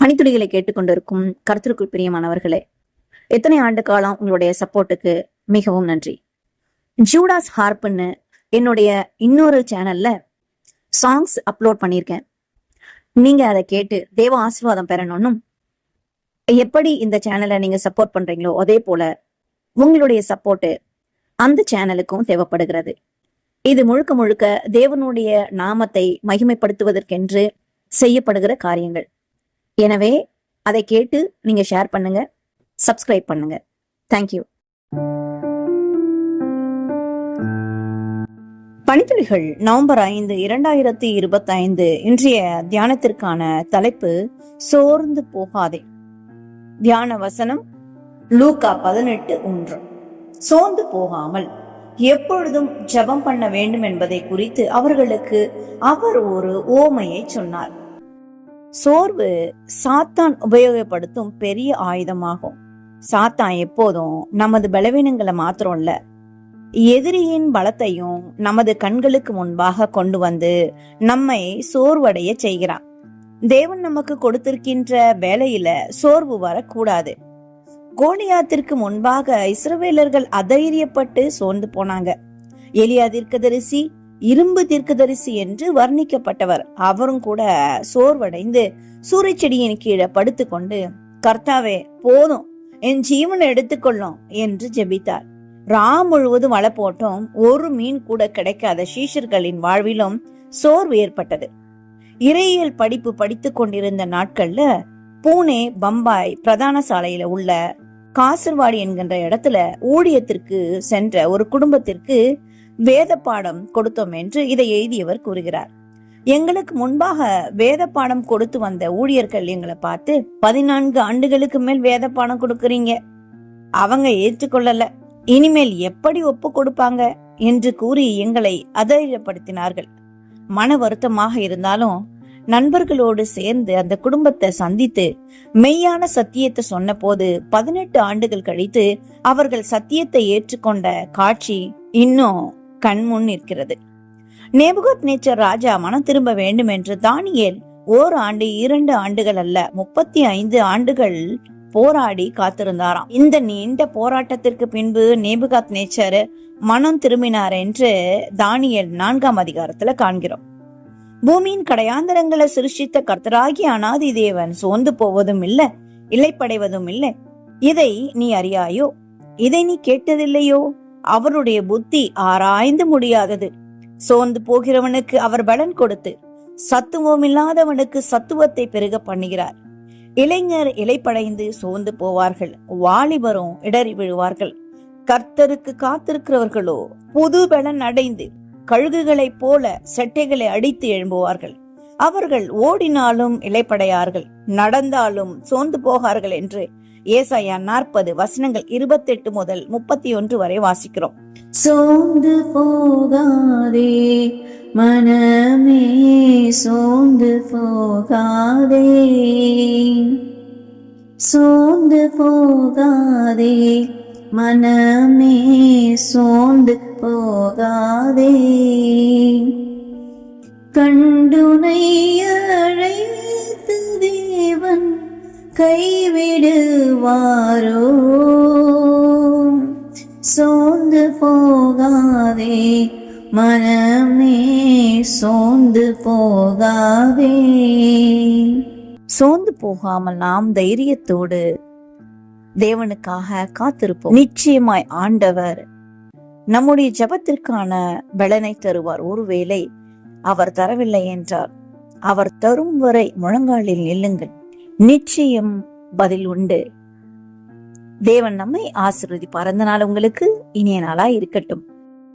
பணித்துளிகளை கேட்டுக்கொண்டிருக்கும் கருத்திற்குள் பிரியமானவர்களே எத்தனை ஆண்டு காலம் உங்களுடைய சப்போர்ட்டுக்கு மிகவும் நன்றி. ஜூடாஸ் ஹார்ப்னு என்னுடைய இன்னொரு சேனல்ல சாங்ஸ் அப்லோட் பண்ணியிருக்கேன். நீங்க அதை கேட்டு தேவ ஆசீர்வாதம் பெறணும்னும் எப்படி இந்த சேனலை நீங்க சப்போர்ட் பண்றீங்களோ அதே போல உங்களுடைய சப்போர்ட்டு அந்த சேனலுக்கும் தேவைப்படுகிறது. இது முழுக்க முழுக்க தேவனுடைய நாமத்தை மகிமைப்படுத்துவதற்கென்று செய்யப்படுகிற காரியங்கள். எனவே அதை கேட்டு நீங்க ஷேர் பண்ணுங்க சப்ஸ்கிரைப் பண்ணுங்க. தேங்க்யூ பணித்துளிகள் நவம்பர் ஐந்து இரண்டாயிரத்தி இருபத்தி ஐந்து இன்றைய தியானத்திற்கான தலைப்பு சோர்ந்து போகாதே. தியான வசனம் லூக்கா பதினெட்டு ஒன்று. சோர்ந்து போகாமல் எப்பொழுதும் ஜெபம் பண்ண வேண்டும் என்பதை குறித்து அவர்களுக்கு அவர் ஒரு ஓமையை சொன்னார். சோர்வு சாத்தான் உபயோகப்படுத்தும் பெரிய ஆயுதமாகும். சாத்தான் எப்போதும் நமது பலவீனங்களை மாத்திரம் இல்ல எதிரியின் பலத்தையும் நமது கண்களுக்கு முன்பாக கொண்டு வந்து நம்மை சோர்வடைய செய்கிறான். தேவன் நமக்கு கொடுத்திருக்கின்ற வேலையில சோர்வு வரக்கூடாது. கோலியாத்திற்கு முன்பாக இஸ்ரவேலர்கள் அதைரியப்பட்டு சோர்ந்து போனாங்க. எலியா தீர்க்கதரிசி இரும்பு தீர்க்கதரிசி என்று வர்ணிக்கப்பட்டவர். அவரும் கூட சோர்வடைந்து சூறைச்செடியின் கீழே படுத்துக்கொண்டு கர்த்தாவே போதும் என் ஜீவனை எடுத்துக்கொள்ளும் என்று ஜெபித்தார். ரா முழுவதும் வலை போட்டும் ஒரு மீன் கூட கிடைக்காத சீஷர்களின் வாழ்விலும் சோர்வு ஏற்பட்டது. இறையியல் படிப்பு படித்துக் கொண்டிருந்த நாட்கள்ல பூனே பம்பாய் பிரதான சாலையில உள்ள காசர்வாடி என்கின்ற இடத்துல ஊழியத்திற்கு சென்ற ஒரு குடும்பத்திற்கு வேத பாடம் கொடுத்தோம் என்று இதை எழுதியவர் கூறுகிறார். எங்களுக்கு முன்பாக வேத பாடம் கொடுத்து வந்த ஊழியர்கள் எங்களை பார்த்து பதினான்கு ஆண்டுகளுக்கு மேல் வேத பாடம் கொடுக்கறீங்க. அவங்க ஏற்றுக்கொள்ளல. இனிமேல் எப்படி ஒப்பு கொடுப்பாங்க? என்று கூறி எங்களை அதைரியப்படுத்தினார்கள் மன வருத்தமாக இருந்தாலும் நண்பர்களோடு சேர்ந்து அந்த குடும்பத்தை சந்தித்து மெய்யான சத்தியத்தை சொன்ன போது பதினெட்டு ஆண்டுகள் கழித்து அவர்கள் சத்தியத்தை ஏற்றுக்கொண்ட காட்சி இன்னும் கண்முன் நிற்கிறது. நேபுகத் நேச்சர் ராஜா மனம் திரும்ப வேண்டும் என்று தானியேல் ஓர் ஆண்டு இரண்டு ஆண்டுகள் அல்ல முப்பத்தி ஐந்து ஆண்டுகள் போராடி காத்திருந்தாராம். இந்த நீண்ட போராட்டத்திற்கு பின்பு நேபுகாத் நேச்சர் மனம் திரும்பினார் என்று தானியேல் நான்காம் அதிகாரத்துல காண்கிறோம். பூமியின் கடையாந்தரங்களை சிருஷ்டித்த கர்த்தராகி அனாதி தேவன் சோர்ந்து போவதும் இல்லை இலைப்படைவதும் இல்லை. இதை நீ அறியாயோ? இதை நீ கேட்டதில்லையோ? அவருடைய புத்தி ஆராய்ந்து முடியாதது. சோர்ந்து போகிறவனுக்கு அவர் பலன் கொடுத்து சத்துவம் இல்லாதவனுக்கு சத்துவத்தை பெருக பண்ணுகிறார். இளைஞர் இலைப்படைந்து சோர்ந்து போவார்கள் வாலிபரும் இடறி விழுவார்கள். கர்த்தருக்கு காத்திருக்கிறவர்களோ புது பலன் அடைந்து கழுகுகளைப் போல செட்டைகளை அடித்து எழும்புவார்கள். அவர்கள் ஓடினாலும் இலைப்படையார்கள் நடந்தாலும் சோர்ந்து போகார்கள் என்று ஏசாயா நாற்பது வசனங்கள் இருபத்தெட்டு முதல் முப்பத்தி ஒன்று வரை வாசிக்கிறோம். சோர்ந்து போகாதே மனமே சோர்ந்து போகாதே. சோர்ந்து போகாதே மனமே சோர்ந்து போகாதே. கண்டுனை அழைத்து தேவன் கைவிடுவாரோ? சோர்ந்து போகாதே மனமே சோர்ந்து போகாதே. சோர்ந்து போகாமல் நாம் தைரியத்தோடு தேவனுக்காக காத்திருப்போம். நிச்சயமாய் ஆண்டவர் நம்முடைய ஜெபத்திற்கான பலனை தருவார். ஒருவேளை அவர் தரவில்லை என்றார் அவர் தரும் வரை முழங்காலில் நில்லுங்கள். நிச்சயம் பதில் உண்டு. தேவன் நம்மை ஆசிர்வதிப்பார். அந்த நாள் உங்களுக்கு இனிய நாளா இருக்கட்டும்.